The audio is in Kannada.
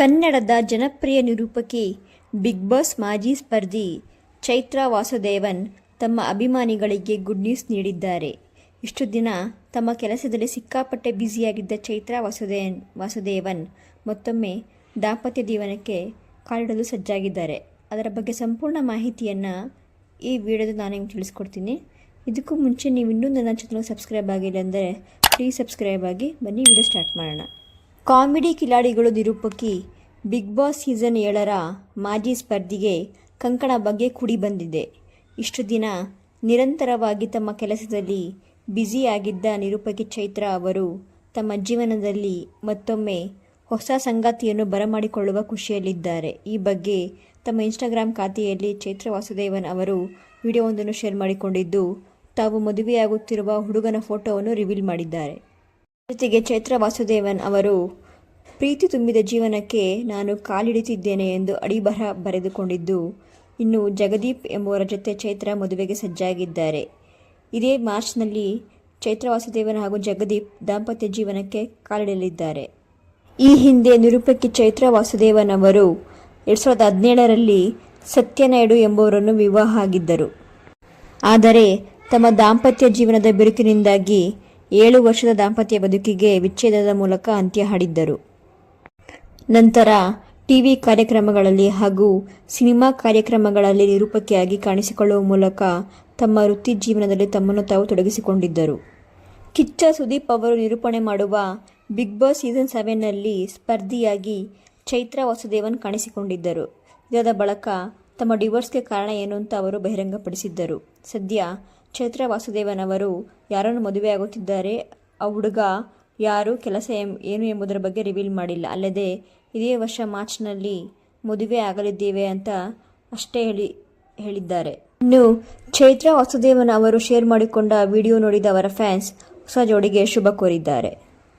ಕನ್ನಡದ ಜನಪ್ರಿಯ ನಿರೂಪಕಿ, ಬಿಗ್ ಬಾಸ್ ಮಾಜಿ ಸ್ಪರ್ಧಿ ಚೈತ್ರಾ ವಾಸುದೇವನ್ ತಮ್ಮ ಅಭಿಮಾನಿಗಳಿಗೆ ಗುಡ್ ನ್ಯೂಸ್ ನೀಡಿದ್ದಾರೆ. ಇಷ್ಟು ದಿನ ತಮ್ಮ ಕೆಲಸದಲ್ಲಿ ಸಿಕ್ಕಾಪಟ್ಟೆ ಬ್ಯುಸಿಯಾಗಿದ್ದ ಚೈತ್ರಾ ವಾಸುದೇವನ್ ವಾಸುದೇವನ್ ಮತ್ತೊಮ್ಮೆ ದಾಂಪತ್ಯ ಜೀವನಕ್ಕೆ ಕಾಲಿಡಲು ಸಜ್ಜಾಗಿದ್ದಾರೆ. ಅದರ ಬಗ್ಗೆ ಸಂಪೂರ್ಣ ಮಾಹಿತಿಯನ್ನು ಈ ವಿಡಿಯೋದಲ್ಲಿ ನಾನು ನಿಮ್ಗೆ ತಿಳಿಸ್ಕೊಡ್ತೀನಿ. ಇದಕ್ಕೂ ಮುಂಚೆ ನೀವು ಇನ್ನೂ ನನ್ನ ಚಾನಲ್ ಸಬ್ಸ್ಕ್ರೈಬ್ ಆಗಿಲ್ಲ ಅಂದರೆ ಪ್ಲೀಸ್ ಸಬ್ಸ್ಕ್ರೈಬ್ ಆಗಿ ಬನ್ನಿ, ವಿಡಿಯೋ ಸ್ಟಾರ್ಟ್ ಮಾಡೋಣ. ಕಾಮಿಡಿ ಕಿಲಾಡಿಗಳು ನಿರೂಪಕಿ ಬಿಗ್ ಬಾಸ್ ಸೀಸನ್ ಏಳರ ಮಾಜಿ ಸ್ಪರ್ಧಿಗೆ ಕಂಕಣ ಬಗ್ಗೆ ಕುಡಿ ಬಂದಿದೆ. ಇಷ್ಟು ದಿನ ನಿರಂತರವಾಗಿ ತಮ್ಮ ಕೆಲಸದಲ್ಲಿ ಬ್ಯುಸಿಯಾಗಿದ್ದ ನಿರೂಪಕಿ ಚೈತ್ರ ಅವರು ತಮ್ಮ ಜೀವನದಲ್ಲಿ ಮತ್ತೊಮ್ಮೆ ಹೊಸ ಸಂಗಾತಿಯನ್ನು ಬರಮಾಡಿಕೊಳ್ಳುವ ಖುಷಿಯಲ್ಲಿದ್ದಾರೆ. ಈ ಬಗ್ಗೆ ತಮ್ಮ ಇನ್ಸ್ಟಾಗ್ರಾಮ್ ಖಾತೆಯಲ್ಲಿ ಚೈತ್ರ ವಾಸುದೇವನ್ ಅವರು ವಿಡಿಯೋವೊಂದನ್ನು ಶೇರ್ ಮಾಡಿಕೊಂಡಿದ್ದು, ತಾವು ಮದುವೆಯಾಗುತ್ತಿರುವ ಹುಡುಗನ ಫೋಟೋವನ್ನು ರಿವೀಲ್ ಮಾಡಿದ್ದಾರೆ. ಜೊತೆಗೆ ಚೈತ್ರ ವಾಸುದೇವನ್ ಅವರು ಪ್ರೀತಿ ತುಂಬಿದ ಜೀವನಕ್ಕೆ ನಾನು ಕಾಲಿಡುತ್ತಿದ್ದೇನೆ ಎಂದು ಅಡಿಬರಹ ಬರೆದುಕೊಂಡಿದ್ದು, ಇನ್ನು ಜಗದೀಪ್ ಎಂಬುವರ ಜೊತೆ ಚೈತ್ರ ಮದುವೆಗೆ ಸಜ್ಜಾಗಿದ್ದಾರೆ. ಇದೇ ಮಾರ್ಚ್ನಲ್ಲಿ ಚೈತ್ರ ವಾಸುದೇವನ್ ಹಾಗೂ ಜಗದೀಪ್ ದಾಂಪತ್ಯ ಜೀವನಕ್ಕೆ ಕಾಲಿಡಲಿದ್ದಾರೆ. ಈ ಹಿಂದೆ ನಿರೂಪಕಿ ಚೈತ್ರ ವಾಸುದೇವನ್ ಅವರು ಎರಡು ಸಾವಿರದ ಹದಿನೇಳರಲ್ಲಿ ಸತ್ಯನಾಯ್ಡು ಎಂಬುವರನ್ನು ವಿವಾಹ ಆಗಿದ್ದರು. ಆದರೆ ತಮ್ಮ ದಾಂಪತ್ಯ ಜೀವನದ ಬಿರುಕಿನಿಂದಾಗಿ ಏಳು ವರ್ಷದ ದಾಂಪತ್ಯ ಬದುಕಿಗೆ ವಿಚ್ಛೇದದ ಮೂಲಕ ಅಂತ್ಯ ಹಾಡಿದ್ದರು. ನಂತರ ಟಿವಿ ಕಾರ್ಯಕ್ರಮಗಳಲ್ಲಿ ಹಾಗೂ ಸಿನಿಮಾ ಕಾರ್ಯಕ್ರಮಗಳಲ್ಲಿ ನಿರೂಪಕಿಯಾಗಿ ಕಾಣಿಸಿಕೊಳ್ಳುವ ಮೂಲಕ ತಮ್ಮ ವೃತ್ತಿ ಜೀವನದಲ್ಲಿ ತಮ್ಮನ್ನು ತಾವು ತೊಡಗಿಸಿಕೊಂಡಿದ್ದರು. ಕಿಚ್ಚ ಸುದೀಪ್ ಅವರು ನಿರೂಪಣೆ ಮಾಡುವ ಬಿಗ್ ಬಾಸ್ ಸೀಸನ್ ಸೆವೆನ್ನಲ್ಲಿ ಸ್ಪರ್ಧಿಯಾಗಿ ಚೈತ್ರ ವಾಸುದೇವನ್ ಕಾಣಿಸಿಕೊಂಡಿದ್ದರು. ಇದಾದ ಬಳಿಕ ತಮ್ಮ ಡಿವೋರ್ಸ್ಗೆ ಕಾರಣ ಏನು ಅಂತ ಅವರು ಬಹಿರಂಗಪಡಿಸಿದ್ದರು. ಸದ್ಯ ಚೈತ್ರ ವಾಸುದೇವನ್ ಅವರು ಯಾರನ್ನು ಮದುವೆಯಾಗುತ್ತಿದ್ದಾರೆ, ಆ ಹುಡುಗ ಯಾರು ಕೆಲಸ ಏನು ಎಂಬುದರ ಬಗ್ಗೆ ರಿವೀಲ್ ಮಾಡಿಲ್ಲ. ಅಲ್ಲದೆ, ಇದೇ ವರ್ಷ ಮಾರ್ಚ್ನಲ್ಲಿ ಮದುವೆ ಆಗಲಿದ್ದೇವೆ ಅಂತ ಅಷ್ಟೇ ಹೇಳಿ, ಹೇಳಿದ್ದಾರೆ. ಇನ್ನು ಚೈತ್ರ ವಾಸುದೇವನ್ ಅವರು ಶೇರ್ ಮಾಡಿಕೊಂಡ ವಿಡಿಯೋ ನೋಡಿದ ಅವರ ಫ್ಯಾನ್ಸ್ ಹೊಸ ಜೋಡಿಗೆ ಶುಭ ಕೋರಿದ್ದಾರೆ.